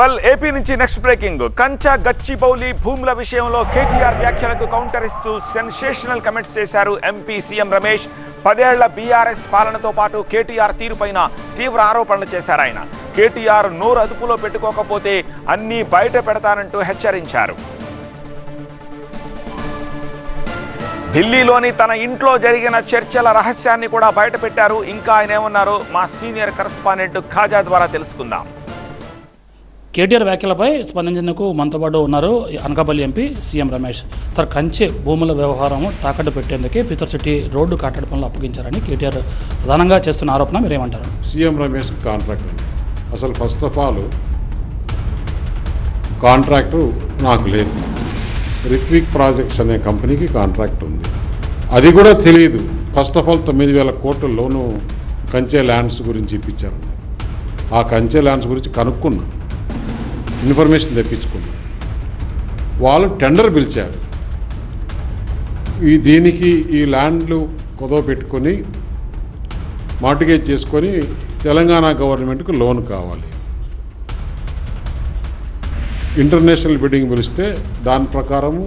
Well AP నుంచి next breaking Kancha Gachibowli భూముల విషయంలో కేటీఆర్ వ్యాఖ్యలకు కౌంటర్ ఇస్తూ సెన్సేషనల్ కమెంట్స్ చేశారు ఎంపీ సీఎం రమేష్. పదేళ్ళ బీఆర్ఎస్ పాలనతో పాటు కేటీఆర్ తీరుపైన తీవ్ర ఆరోపణలు చేశారు ఆయన. కేటీఆర్ నోరు అదుపులో పెట్టుకోకపోతే అన్నీ బయట పెడతానంటూ హెచ్చరించారు. ఢిల్లీలోని తన ఇంట్లో జరిగిన చర్చల రహస్యాన్ని కూడా బయటపెట్టారు. ఇంకా ఆయన ఏమన్నారు? మా సీనియర్ కరస్పాండెంట్ ఖాజా ద్వారా తెలుసుకుందాం. కేటీఆర్ వ్యాఖ్యలపై స్పందించేందుకు మనతో పాటు ఉన్నారు Anakapalli MP CM Ramesh. Sir కంచె భూముల వ్యవహారం తాకట్టు పెట్టేందుకే ఫ్యూచర్ సిటీ రోడ్డు కట్టడి పనులు అప్పగించారని కేటీఆర్ ప్రధానంగా చేస్తున్న ఆరోపణ మీరేమంటారు? సీఎం రమేష్ కాంట్రాక్ట్ అసలు ఫస్ట్ ఆఫ్ ఆల్ కాంట్రాక్టు నాకు లేదు. రిత్విక్ ప్రాజెక్ట్స్ అనే కంపెనీకి కాంట్రాక్ట్ ఉంది. అది కూడా తెలియదు ఫస్ట్ ఆఫ్ ఆల్ తొమ్మిది వేల కోట్ల లోను కంచె ల్యాండ్స్ గురించి ఇప్పించారు ఆ కంచె ల్యాండ్స్ గురించి కనుక్కున్నా. ఇన్ఫర్మేషన్ తెప్పించుకున్నా వాళ్ళు టెండర్ పిలిచారు. ఈ దీనికి ఈ ల్యాండ్లు కుదవ పెట్టుకొని మార్టిగేజ్ చేసుకొని తెలంగాణ గవర్నమెంట్కు లోన్ కావాలి. ఇంటర్నేషనల్ బిడ్డింగ్ పిలిస్తే దాని ప్రకారము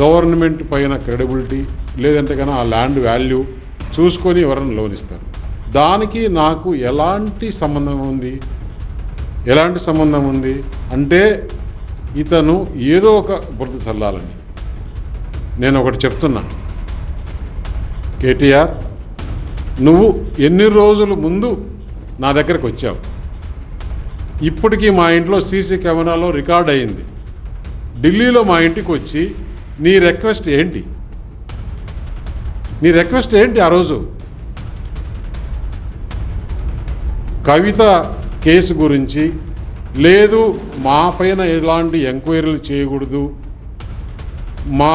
గవర్నమెంట్ పైన క్రెడిబిలిటీ లేదంటే కానీ ఆ ల్యాండ్ వాల్యూ చూసుకొని ఎవరైనా లోన్ ఇస్తారు. దానికి నాకు ఎలాంటి సంబంధం ఉంది? ఎలాంటి సంబంధం ఉంది? అంటే ఇతను ఏదో ఒక బురద చల్లాలని. నేను ఒకటి చెప్తున్నా. కేటీఆర్ నువ్వు ఎన్ని రోజులు ముందు నా దగ్గరకు వచ్చావు? ఇప్పటికీ మా ఇంట్లో సీసీ కెమెరాలో రికార్డ్ అయింది. ఢిల్లీలో మా ఇంటికి వచ్చి నీ రిక్వెస్ట్ ఏంటి? నీ రిక్వెస్ట్ ఏంటి ఆ రోజు? కవిత కేసు గురించి లేదు మా పైన ఎలాంటి ఎంక్వైరీలు చేయకూడదు. మా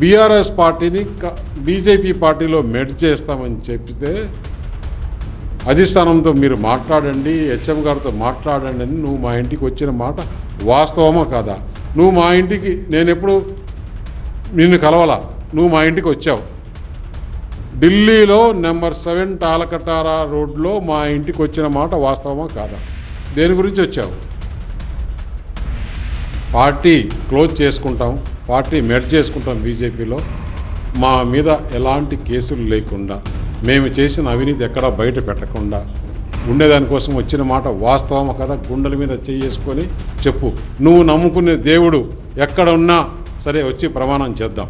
బీఆర్ఎస్ పార్టీని బీజేపీ పార్టీలో మెడ్ చేస్తామని చెప్తే అధిష్టానంతో మీరు మాట్లాడండి హెచ్ఎం గారితో మాట్లాడండి అని నువ్వు మా ఇంటికి వచ్చిన మాట వాస్తవమా కాదా? నువ్వు మా ఇంటికి నేను ఎప్పుడు నిన్ను కలవలా? నువ్వు మా ఇంటికి వచ్చావు. ఢిల్లీలో నెంబర్ సెవెన్ తాలకటారా రోడ్లో మా ఇంటికి వచ్చిన మాట వాస్తవమా కాదా? దేని గురించి వచ్చావు? పార్టీ క్లోజ్ చేసుకుంటాం పార్టీ మెర్జ్ చేసుకుంటాం బీజేపీలో. మా మీద ఎలాంటి కేసులు లేకుండా మేము చేసిన అవినీతి ఎక్కడా బయట పెట్టకుండా ఉండేదానికోసం వచ్చిన మాట వాస్తవమా కదా? గుండెల మీద చేసుకొని చెప్పు. నువ్వు నమ్ముకునే దేవుడు ఎక్కడ ఉన్నా సరే వచ్చి ప్రమాణం చేద్దాం.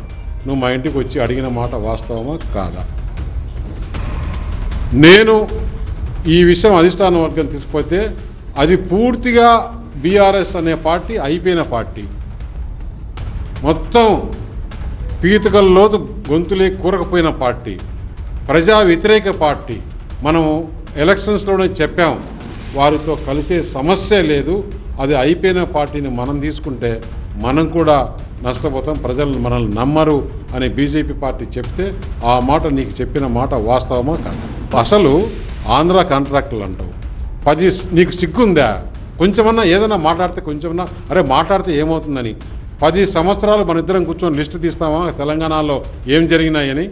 నువ్వు మా ఇంటికి వచ్చి అడిగిన మాట వాస్తవమా? కాదా? నేను ఈ విషయం అధిష్టాన వర్గం తీసుకుపోతే అది పూర్తిగా బీఆర్ఎస్ అనే పార్టీ అయిపోయిన పార్టీ. మొత్తం పీతకల్లోతు గొంతులే కూరకపోయిన పార్టీ. ప్రజా వ్యతిరేక పార్టీ. మనం ఎలక్షన్స్లోనే చెప్పాం వారితో కలిసే సమస్య లేదు అది అయిపోయిన పార్టీని మనం తీసుకుంటే మనం కూడా నష్టపోతాం ప్రజలు మనల్ని నమ్మరు అని బీజేపీ పార్టీ చెప్తే ఆ మాట నీకు చెప్పిన మాట వాస్తవమా కాదా? అసలు ఆంధ్ర కాంట్రాక్టులు అంటావు. పది నీకు సిగ్గుందా? కొంచెమన్నా ఏదైనా మాట్లాడితే కొంచెమన్నా అరే మాట్లాడితే ఏమవుతుందని. పది సంవత్సరాలు మన ఇద్దరం కూర్చొని లిస్ట్ తీస్తామా? తెలంగాణలో ఏం జరిగినాయని.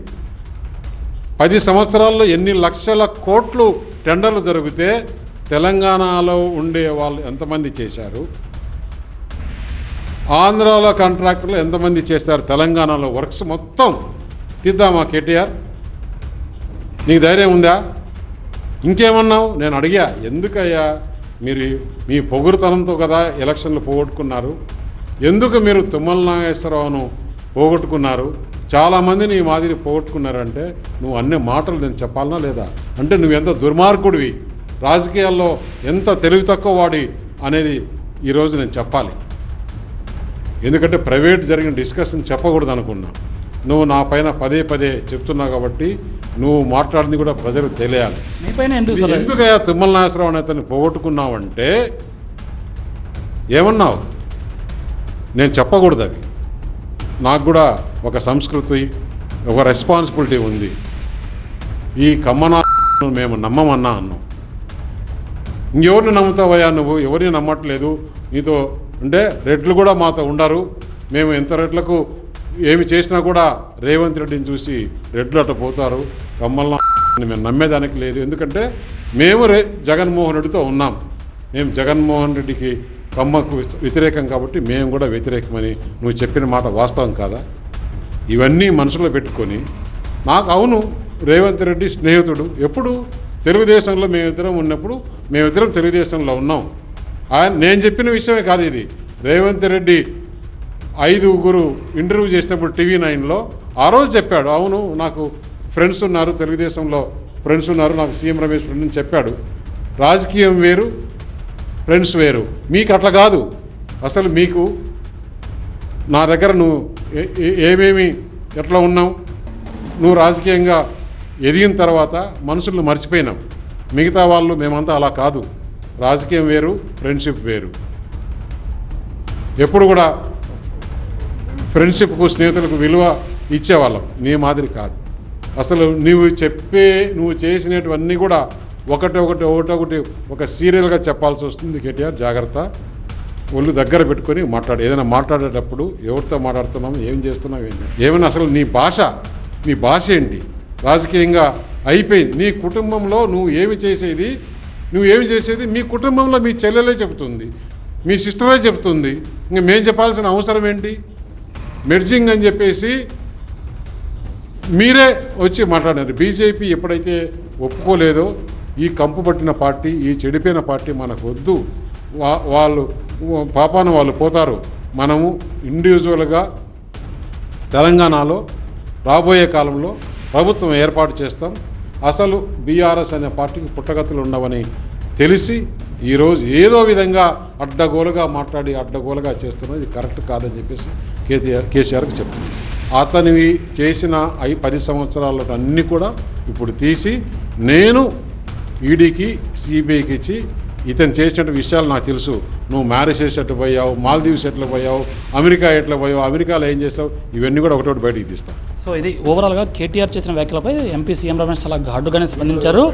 పది సంవత్సరాల్లో ఎన్ని లక్షల కోట్లు టెండర్లు జరిగితే తెలంగాణలో ఉండే వాళ్ళు ఎంతమంది చేశారు? ఆంధ్రాలో కాంట్రాక్టర్లు ఎంతమంది చేస్తారు తెలంగాణలో వర్క్స్ మొత్తం తీద్దామా కేటీఆర్. నీకు ధైర్యం ఉందా? ఇంకేమన్నావు? నేను అడిగా. ఎందుకయ్యా? మీరు మీ పొగురుతనంతో కదా ఎలక్షన్లు పోగొట్టుకున్నారు. ఎందుకు మీరు తుమ్మల నాగేశ్వరరావును పోగొట్టుకున్నారు? చాలామంది నీ మాదిరి పోగొట్టుకున్నారంటే నువ్వు అన్ని మాటలు నేను చెప్పాలనా లేదా? అంటే నువ్వు ఎంత దుర్మార్గుడివి? రాజకీయాల్లో ఎంత తెలివి తక్కువ వాడి అనేది ఈరోజు నేను చెప్పాలి. ఎందుకంటే ప్రైవేట్ జరిగిన డిస్కషన్ చెప్పకూడదు అనుకున్నా. నువ్వు నా పైన పదే పదే చెప్తున్నావు కాబట్టి నువ్వు మాట్లాడింది కూడా ప్రజలకు తెలియాలి. ఎందుకయ్యా తిమ్మల నాగేశ్వరరావు అనే అతన్ని పోగొట్టుకున్నావంటే ఏమన్నావు? నేను చెప్పకూడదు అది. నాకు కూడా ఒక సంస్కృతి ఒక రెస్పాన్సిబిలిటీ ఉంది. ఈ కమ్మనా మేము నమ్మమన్నా అన్నాం. ఇంకెవరిని నమ్ముతావయ్యా నువ్వు? ఎవరిని నమ్మట్లేదు? నీతో అంటే రెడ్లు కూడా మాతో ఉండరు. మేము ఎంత రెడ్లకు ఏమి చేసినా కూడా రేవంత్ రెడ్డిని చూసి రెడ్లు అట్ట పోతారు. కమ్మల్ని మేము నమ్మేదానికి లేదు. ఎందుకంటే మేము రే జగన్మోహన్ రెడ్డితో ఉన్నాం. మేము జగన్మోహన్ రెడ్డికి కమ్మకు వ్యతిరేకం కాబట్టి మేము కూడా వ్యతిరేకమని నువ్వు చెప్పిన మాట వాస్తవం కాదా? ఇవన్నీ మనసులో పెట్టుకొని నాకు అవును రేవంత్ రెడ్డి స్నేహితుడు. ఎప్పుడు? తెలుగుదేశంలో మేమిద్దరం ఉన్నప్పుడు మేమిద్దరం తెలుగుదేశంలో ఉన్నాం. ఆయన నేను చెప్పిన విషయమే కాదు ఇది. రేవంత్ రెడ్డి ఐదుగురు ఇంటర్వ్యూ చేసినప్పుడు టీవీ నైన్లో ఆ రోజు చెప్పాడు అవును నాకు ఫ్రెండ్స్ ఉన్నారు తెలుగుదేశంలో ఫ్రెండ్స్ ఉన్నారు నాకు సీఎం రమేష్ ఫ్రెండ్ అని చెప్పాడు. రాజకీయం వేరు ఫ్రెండ్స్ వేరు. మీకు అట్లా కాదు. అసలు మీకు నా దగ్గర నువ్వు ఏమేమి ఎట్లా ఉన్నావు? నువ్వు రాజకీయంగా ఎదిగిన తర్వాత మనుషులను మర్చిపోయినావు. మిగతా వాళ్ళు మేమంతా అలా కాదు. రాజకీయం వేరు ఫ్రెండ్షిప్ వేరు. ఎప్పుడు కూడా ఫ్రెండ్షిప్కు స్నేహితులకు విలువ ఇచ్చేవాళ్ళం. నీ మాదిరి కాదు. అసలు నువ్వు చెప్పే నువ్వు చేసినటువన్నీ కూడా ఒకటి ఒకటి ఒకటొకటి ఒక సీరియల్గా చెప్పాల్సి వస్తుంది కేటీఆర్. జాగ్రత్త. ఒళ్ళు దగ్గర పెట్టుకొని మాట్లాడు. ఏదైనా మాట్లాడేటప్పుడు ఎవరితో మాట్లాడుతున్నాం ఏం చేస్తున్నాం ఏం ఏమైనా అసలు నీ భాష నీ భాష ఏంటి? రాజకీయంగా అయిపోయింది. నీ కుటుంబంలో నువ్వు ఏమి చేసేది? నువ్వు ఏమి చేసేది? మీ కుటుంబంలో మీ చెల్లెలే చెబుతుంది. మీ సిస్టరే చెబుతుంది. ఇంక మేము చెప్పాల్సిన అవసరం ఏంటి? మెర్జింగ్ అని చెప్పేసి మీరే వచ్చి మాట్లాడారు బీజేపీ ఎప్పుడైతే ఒప్పుకోలేదో ఈ కంపు పట్టిన పార్టీ ఈ చెడిపోయిన పార్టీ మనకు వద్దు వా వాళ్ళు పాపాన వాళ్ళు పోతారు. మనము ఇండివిజువల్గా తెలంగాణలో రాబోయే కాలంలో ప్రభుత్వం ఏర్పాటు చేస్తాం. అసలు బీఆర్ఎస్ అనే పార్టీకి పుట్టగతులు ఉండవని తెలిసి ఈరోజు ఏదో విధంగా అడ్డగోలుగా మాట్లాడి అడ్డగోలుగా చేస్తున్నది కరెక్ట్ కాదని చెప్పేసి కేటీఆర్ కేసీఆర్కి చెప్పింది అతనివి చేసిన ఐ పది సంవత్సరాలలో అన్నీ కూడా ఇప్పుడు తీసి నేను ఈడీకి సిబిఐకి ఇచ్చి ఇతను చేసినట్టు విషయాలు నాకు తెలుసు. నువ్వు మ్యారేజ్ ఎట్లా పోయావు మాల్దీవ్స్ ఎట్లా పోయావు అమెరికా ఎట్లా పోయావు అమెరికాలో ఏం చేస్తావు ఇవన్నీ కూడా ఒకటోటి బయటికి తీస్తావు సో ఇది ఓవరాల్గా కేటీఆర్ చేసిన వ్యాఖ్యలపై ఎంపీ సీఎం రమేష్ చాలా ఘాటుగానే స్పందించారు.